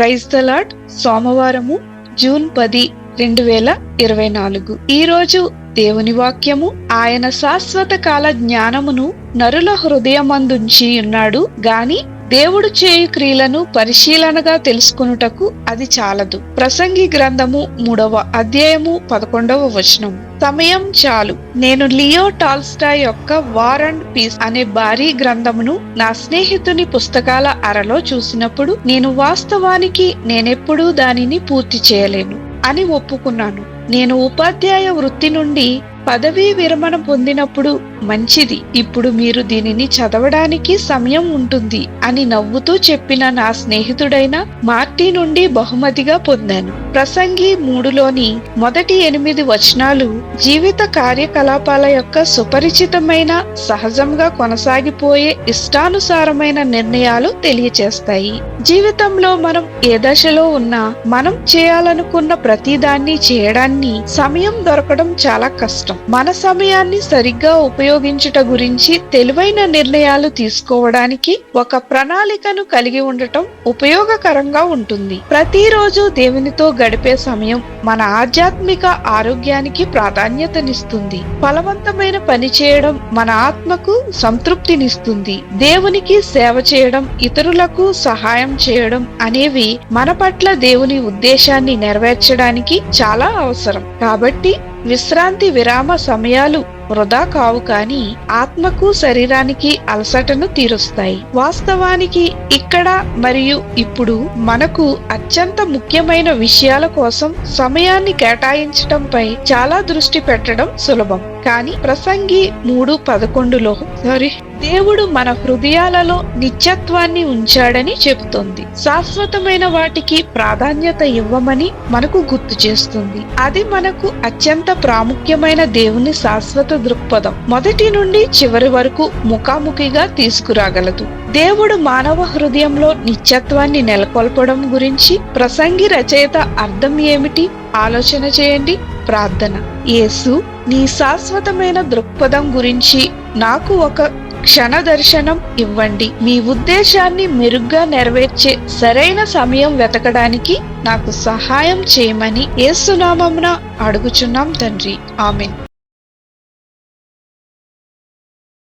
Praise తలాడ్ సోమవారము June పది రెండు వేల ఇరవై నాలుగు. ఈ రోజు దేవుని వాక్యము ఆయన శాశ్వత కాల జ్ఞానమును నరుల హృదయమందుంచి ఉన్నాడు. గాని దేవుడు చేయు క్రియలను పరిశీలనగా తెలుసుకొనుటకు అది చాలదు. ప్రసంగి గ్రంథము మూడవ అధ్యాయము పదకొండవ వచనం. సమయం చాలు. నేను లియో టాల్స్టా యొక్క వార్ అండ్ పీస్ అనే భారీ గ్రంథమును నా స్నేహితుని పుస్తకాల అరలో చూసినప్పుడు నేను వాస్తవానికి నేనెప్పుడూ దానిని పూర్తి చేయలేను అని ఒప్పుకున్నాను. నేను ఉపాధ్యాయ వృత్తి నుండి పదవీ విరమణ పొందినప్పుడు మంచిది. ఇప్పుడు మీరు దీనిని చదవడానికి సమయం ఉంటుంది అని నవ్వుతూ చెప్పిన నా స్నేహితుడైన మార్టీ నుండి బహుమతిగా పొందాను. ప్రసంగి మూడులోని మొదటి ఎనిమిది వచనాలు జీవిత కార్యకలాపాల యొక్క సుపరిచితమైన సహజంగా కొనసాగిపోయే ఇష్టానుసారమైన నిర్ణయాలు తెలియచేస్తాయి. జీవితంలో మనం ఏ దశలో ఉన్నా మనం చేయాలనుకున్న ప్రతిదాన్ని చేయడాన్ని సమయం దొరకడం చాలా కష్టం. మన సమయాన్ని సరిగ్గా ఉపయోగించుట గురించి తెలివైన నిర్ణయాలు తీసుకోవడానికి ఒక ప్రణాళికను కలిగి ఉండటం ఉపయోగకరంగా ఉంటుంది. ప్రతిరోజు దేవునితో గడిపే సమయం మన ఆధ్యాత్మిక ఆరోగ్యానికి ప్రాధాన్యతనిస్తుంది. ఫలవంతమైన పని చేయడం మన ఆత్మకు సంతృప్తినిస్తుంది. దేవునికి సేవ చేయడం ఇతరులకు సహాయం చేయడం అనేవి మన పట్ల దేవుని ఉద్దేశాన్ని నెరవేర్చడానికి చాలా అవసరం. కాబట్టి విశ్రాంతి విరామ సమయాలు వృధా కావు కానీ ఆత్మకు శరీరానికి అలసటను తీరుస్తాయి. వాస్తవానికి ఇక్కడ మరియు ఇప్పుడు మనకు అత్యంత ముఖ్యమైన విషయాల కోసం సమయాన్ని కేటాయించటంపై చాలా దృష్టి పెట్టడం సులభం. కానీ ప్రసంగి మూడు పదకొండులో సారీ దేవుడు మన హృదయాలలో నిత్యత్వాన్ని ఉంచాడని చెబుతోంది. శాశ్వతమైన వాటికి ప్రాధాన్యత ఇవ్వమని మనకు గుర్తు చేస్తుంది. అది మనకు అత్యంత ప్రాముఖ్యమైన దేవుని శాశ్వత దృక్పథం. మొదటి నుండి చివరి వరకు ముఖాముఖిగా తీసుకురాగలదు. దేవుడు మానవ హృదయంలో నిత్యత్వాన్ని నెలకొల్పడం గురించి ప్రసంగి రచయిత అర్థం ఏమిటి? ఆలోచన చేయండి. ప్రార్థన. యేసు నీ శాశ్వతమైన దృక్పథం గురించి నాకు ఒక క్షణ దర్శనం ఇవ్వండి. మీ ఉద్దేశాన్ని మెరుగ్గా నెరవేర్చే సరైన సమయం వెతకడానికి నాకు సహాయం చేయమని ఏసునామమున అడుగుచున్నాం తండ్రి. ఆమెన్.